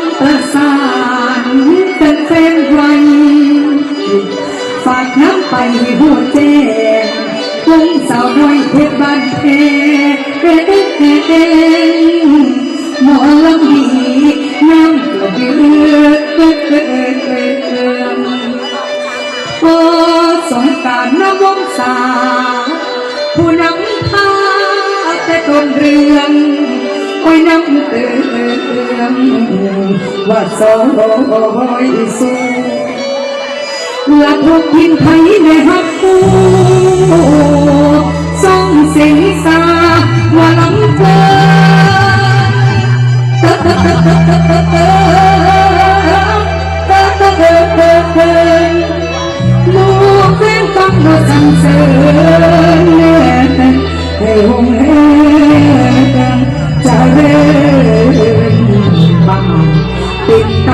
มประสานเป็นแฟนไว้ฝากน้ำไปหัวแจ้งคงสาวน้อยเพชรบ้านเพหมอลำดี ว่าสอยสู้หลักทุกทินไทยในฮักกูส่องเสียงสาว่าลำเพลิน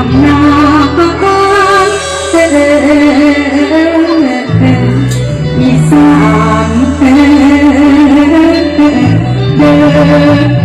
ำนานอีสานเดิน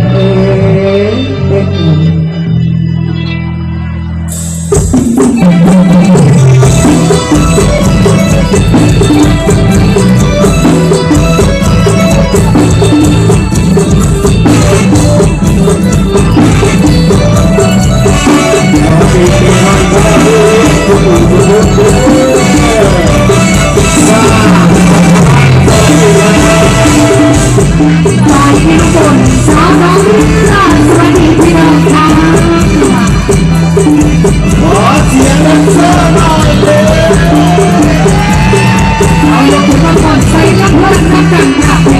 ขอบคุณทุกคนใส่ลักลั่นนักกันค่ะ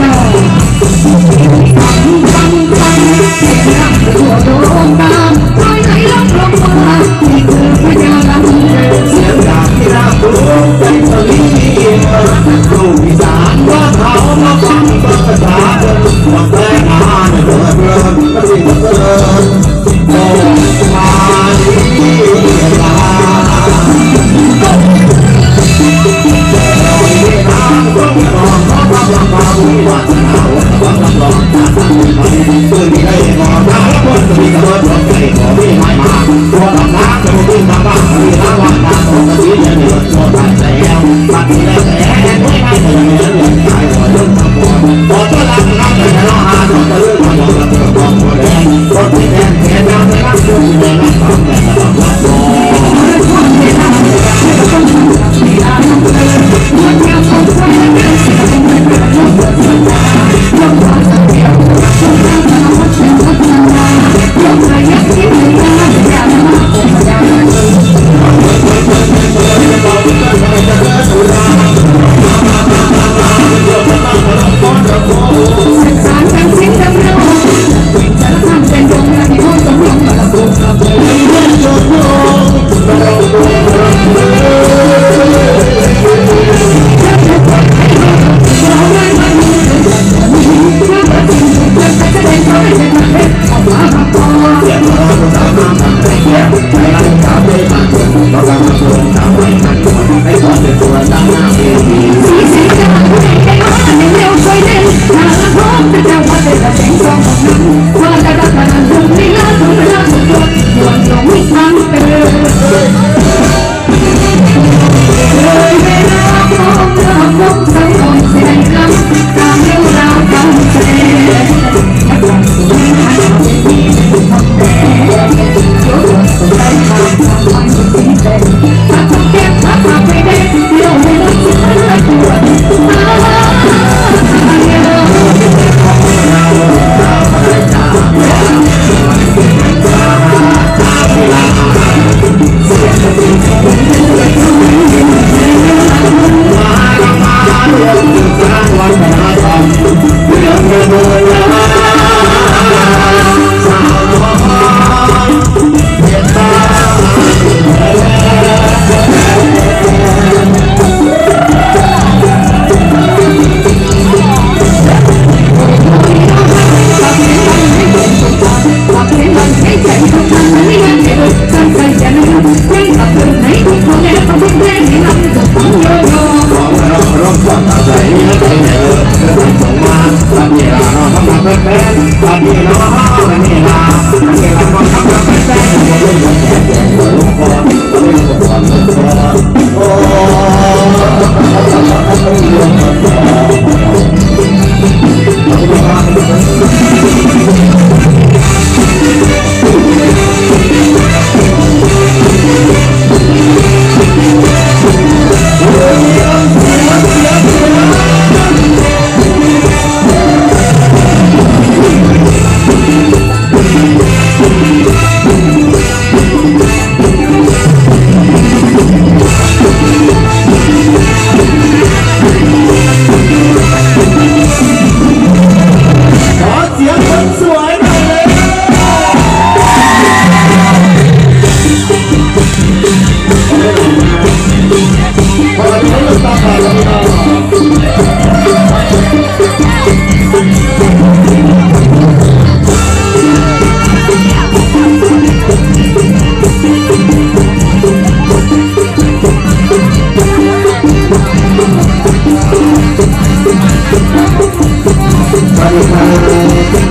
Bye.